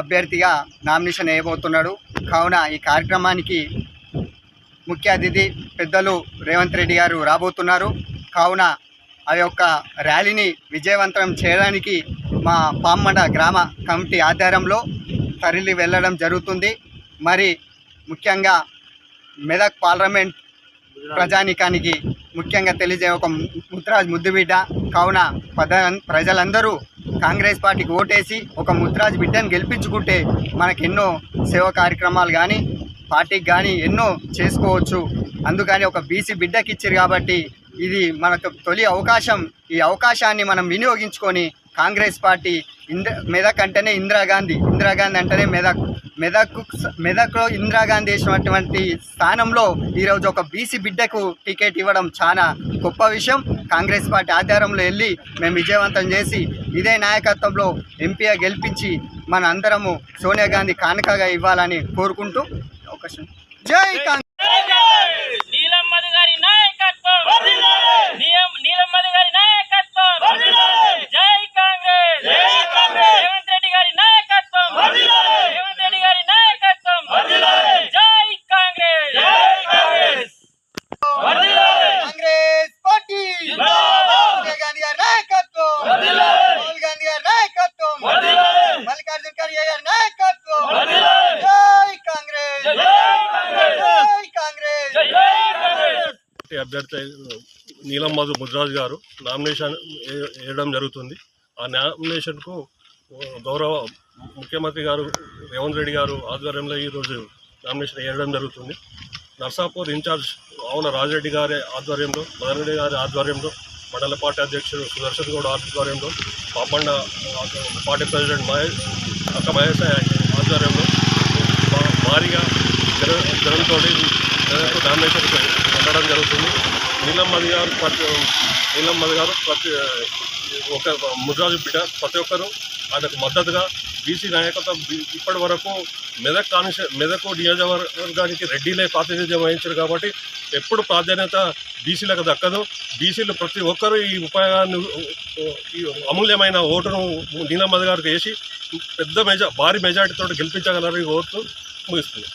అభ్యర్థిగా నామినేషన్ వేయబోతున్నాడు. కావున ఈ కార్యక్రమానికి ముఖ్య అతిథి పెద్దలు రేవంత్ రెడ్డి గారు రాబోతున్నారు. కావున ఆ యొక్క ర్యాలీని విజయవంతం చేయడానికి మా పామ్మడ గ్రామ కమిటీ ఆధారంలో తరలి వెళ్ళడం జరుగుతుంది. మరి ముఖ్యంగా మెదక్ పార్లమెంట్ ప్రజానికానికి ముఖ్యంగా తెలియజే ఒక ముద్రా ముద్దుబిడ్డ. కావున ప్రజలందరూ కాంగ్రెస్ పార్టీకి ఓటేసి ఒక ముద్రాజ్ బిడ్డను గెలిపించుకుంటే మనకు ఎన్నో సేవ కార్యక్రమాలు కానీ పార్టీకి కానీ ఎన్నో చేసుకోవచ్చు. అందుకని ఒక బీసీ బిడ్డకి ఇచ్చారు కాబట్టి ఇది మనకు తొలి అవకాశం. ఈ అవకాశాన్ని మనం వినియోగించుకొని కాంగ్రెస్ పార్టీ ఇంద్ర మెదక్ అంటేనే ఇందిరాగాంధీ ఇందిరాగాంధీ అంటేనే మెదక్. మెదక్ మెదక్లో ఇందిరాగాంధీ వేసినటువంటి స్థానంలో ఈరోజు ఒక బీసీ బిడ్డకు టికెట్ ఇవ్వడం చాలా గొప్ప విషయం. కాంగ్రెస్ పార్టీ ఆధారంలో వెళ్ళి మేము విజయవంతం చేసి ఇదే నాయకత్వంలో ఎంపీగా గెలిపించి మన అందరము సోనియా గాంధీ కానుకగా ఇవ్వాలని కోరుకుంటూ అవకాశం జై కాంగ్రెస్ నీలమ్మది గారి నాయకత్వం నీలం- నీలమ్మది గారి నాయకత్వం జై కాంగ్రెస్ రేవంత్ రెడ్డి గారి నాయకత్వం రేవంత్ రెడ్డి గారి నాయకత్వం జై కాంగ్రెస్ కాంగ్రెస్ పార్టీ సోనియా గాంధీ గారి నాయకత్వం రాహుల్ గాంధీ గారి నాయకత్వం మల్లికార్జున ఖర్గే గారి నాయకత్వం జై కాంగ్రెస్ జై కాంగ్రెస్ పార్టీ అభ్యర్థి నీలం మధు ముద్రాజ్ గారు నామినేషన్ వేయడం జరుగుతుంది. ఆ నామినేషన్కు గౌరవ ముఖ్యమంత్రి గారు రేవంత్ రెడ్డి గారు ఆధ్వర్యంలో ఈరోజు నామినేషన్ వేయడం జరుగుతుంది. నర్సాపూర్ ఇన్ఛార్జ్ అవున రాజరెడ్డి గారి ఆధ్వర్యంలో మదరెడ్డి గారి ఆధ్వర్యంలో మండల పార్టీ అధ్యక్షుడు సుదర్శన్ గౌడ్ ఆధ్వర్యంలో పాపండ పార్టీ ప్రెసిడెంట్ మహేష్ అక్క మహేష్ ఆధ్వర్యంలో భారీగా జన జనంతో నామినేషన్ జరుగుతుంది. నీలమ్మది గారు ప్రతి నీలమ్మది గారు ప్రతి ఒక ముద్రాజు బిడ్డ ప్రతి ఒక్కరూ ఆయనకు మద్దతుగా బీసీ నాయకత్వం ఇప్పటి వరకు మెదక్ కాన్స్టి మెదక్ నియోజకవర్గానికి రెడ్డిలే ప్రాతినిధ్యం వహించారు కాబట్టి ఎప్పుడు ప్రాధాన్యత బీసీలకు దక్కదు. బీసీలు ప్రతి ఒక్కరూ ఈ ఉపయోగాన్ని ఈ అమూల్యమైన ఓటును నీలమ్మది గారికి వేసి పెద్ద మెజా భారీ మెజార్టీతో గెలిపించగలరని కోరుతూ ముగిస్తుంది.